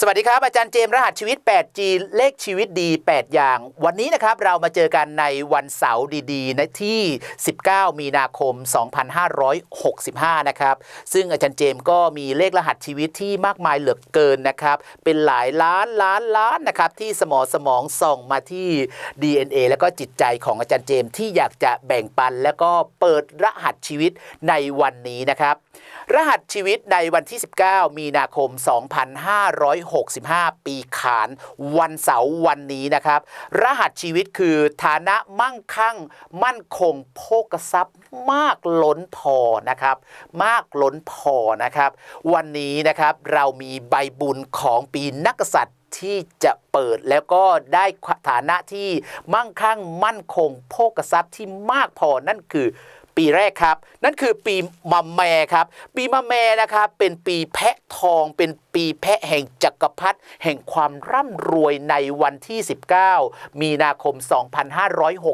สวัสดีครับ อาจารย์เจมส์รหัสชีวิต 8G เลขชีวิตดี 8 อย่าง วันนี้นะครับเรามาเจอกันในวันเสาร์ดีๆนะที่ 19 มีนาคม 2565 นะครับ ซึ่งอาจารย์เจมส์ก็มีเลขรหัสชีวิตที่มากมายเหลือเกินนะครับ เป็นหลายล้านล้านล้านนะครับที่สมองสมองส่องมาที่ DNA แล้วก็จิตใจของอาจารย์เจมส์ที่อยากจะแบ่งปัน แล้วก็เปิดรหัสชีวิตในวันนี้นะครับ รหัสชีวิตในวันที่ 19 มีนาคม 2565 ปีขานวันเสาร์วันนี้นะครับ รหัสชีวิตคือฐานะมั่งคั่ง มั่นคงโภกทรัพย์มากล้นพอนะครับ มากล้นพอนะครับ วันนี้นะครับเรามีใบบุญของปีนักษัตริย์ที่จะเปิดแล้วก็ได้ฐานะที่มั่งคั่งมั่นคงโภกทรัพย์ที่มากพอนั่นคือ ปีแรกครับ นั่นคือปีมะแม่ครับ ปีมะแม่นะครับเป็นปีแพะทองเป็น ปีแพะแห่งจักรพรรดิแห่งความร่ำรวยในวันที่ 19 มีนาคม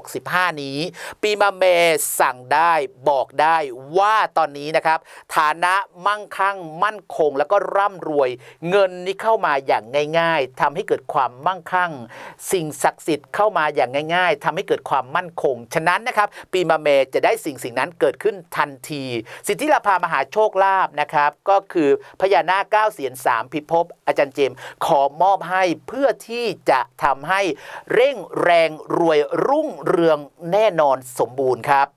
2565 นี้ ปีมะแม่สั่งได้บอกได้ว่าตอนนี้นะครับ ฐานะมั่งคั่ง มั่นคงแล้วก็ร่ำรวย เงินนี้เข้ามาอย่างง่าย ๆทำให้เกิดความมั่งคั่ง สิ่งศักดิ์สิทธิ์เข้ามาอย่างง่าย ๆทำให้เกิดความมั่นคง ฉะนั้นนะครับ ปีมะเมจะได้สิ่งสิ่งนั้นเกิดขึ้นทันที สิทธิราภามหาโชคลาภนะครับ ก็คือพญานาคเก้าเสียนสา3 พิภพอาจารย์เจมส์ขอมอบให้เพื่อที่จะทำให้เร่งแรงรวยรุ่งเรืองแน่นอนสมบูรณ์ครับ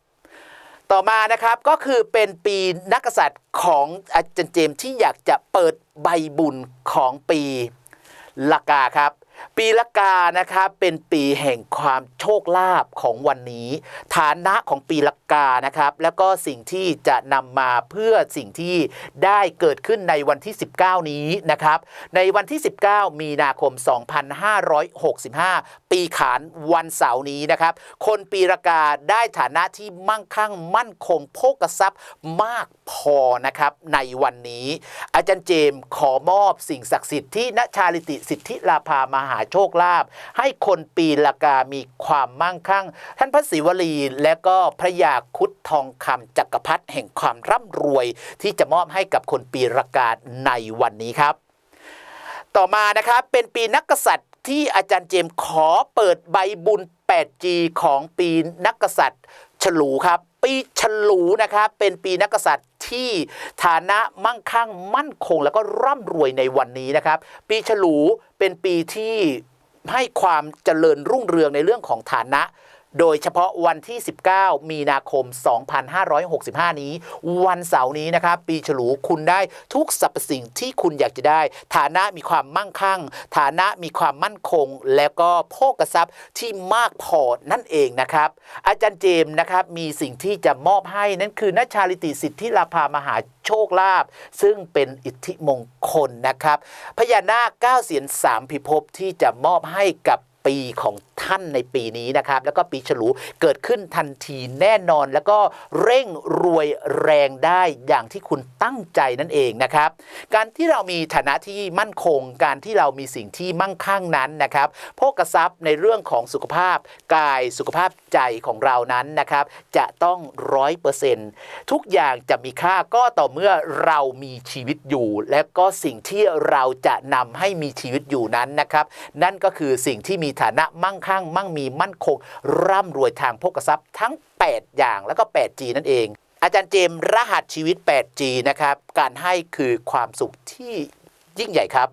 ต่อมานะครับก็คือเป็นปีนักกษัตริย์ของอาจารย์เจมส์ที่อยากจะเปิดใบบุญของปีลากาครับ ปีละกานะครับเป็นปีแห่งความโชคลาภของวันนี้ ฐานะของปีละกานะครับ แล้วก็สิ่งที่จะนำมาเพื่อสิ่งที่ได้เกิดขึ้นในวันที่ 19 นี้นะครับ ในวันที่ 19 มีนาคม 2565 ปีขานวันเสาร์นี้นะครับ คนปีละกาได้ฐานะที่มั่งคั่งมั่นคงโภกทรัพย์มากพอนะครับในวันนี้ อาจารย์เจมส์ขอมอบสิ่งศักดิ์สิทธิ์ที่ณชาลิติสิทธิลาภามหาหาโชคลาภให้คนปีละกามีความมั่งคั่ง ท่านพระศิวลีและก็พระยาคุดทองคำจักรพรรดิแห่งความร่ำรวย ที่จะมอบให้กับคนปีละกาในวันนี้ครับ ต่อมานะครับเป็นปีนักกษัตริย์ที่อาจารย์เจมขอเปิดใบบุญ 8G ของปีนักกษัตริย์ ฉลูครับ ปีฉลูนะครับเป็นปีนักกษัตริย์ที่ฐานะมั่งคั่งมั่นคง แล้วก็ร่ำรวยในวันนี้นะครับ ปีฉลูเป็นปีที่ให้ความเจริญรุ่งเรืองในเรื่องของฐานะ โดยเฉพาะวันที่ 19 มีนาคม 2565 นี้ วันเสาร์นี้นะครับ ปีฉลูคุณได้ทุกสรรพสิ่งที่คุณอยากจะได้ ฐานะมีความมั่งคั่ง ฐานะมีความมั่นคง แล้วก็โภกทรัพย์ที่มากพอนั่นเองนะครับ อาจารย์เจมส์นะครับมีสิ่งที่จะมอบให้นั่นคือนัชชาลิติสิทธิลาภามหาโชคลาภซึ่งเป็นอิทธิมงคลนะครับพญานาคเก้าเสียนสามพิภพที่จะมอบให้กับปีของ ท่านในปีนี้นะครับ แล้วก็ปีฉลูเกิดขึ้นทันทีแน่นอน แล้วก็เร่งรวยแรงได้อย่างที่คุณตั้งใจนั่นเองนะครับ การที่เรามีฐานะที่มั่นคง การที่เรามีสิ่งที่มั่งคั่งนั้นนะครับโภกทรัพย์ในเรื่องของสุขภาพกายสุขภาพใจของเรานั้นนะครับ จะต้องร้อยเปอร์เซ็นต์ทุกอย่างจะมีค่าก็ต่อเมื่อเรามีชีวิตอยู่ และก็สิ่งที่เราจะนำให้มีชีวิตอยู่นั้นนะครับ นั่นก็คือสิ่งที่มีฐานะมั่งคั่งมั่งมีมั่นคง ร่ำรวยทางโภกทรัพย์ทั้ง 8 อย่างแล้วก็ 8G นั่นเอง อาจารย์เจมส์รหัสชีวิต 8G นะครับ การให้คือความสุขที่ยิ่งใหญ่ครับ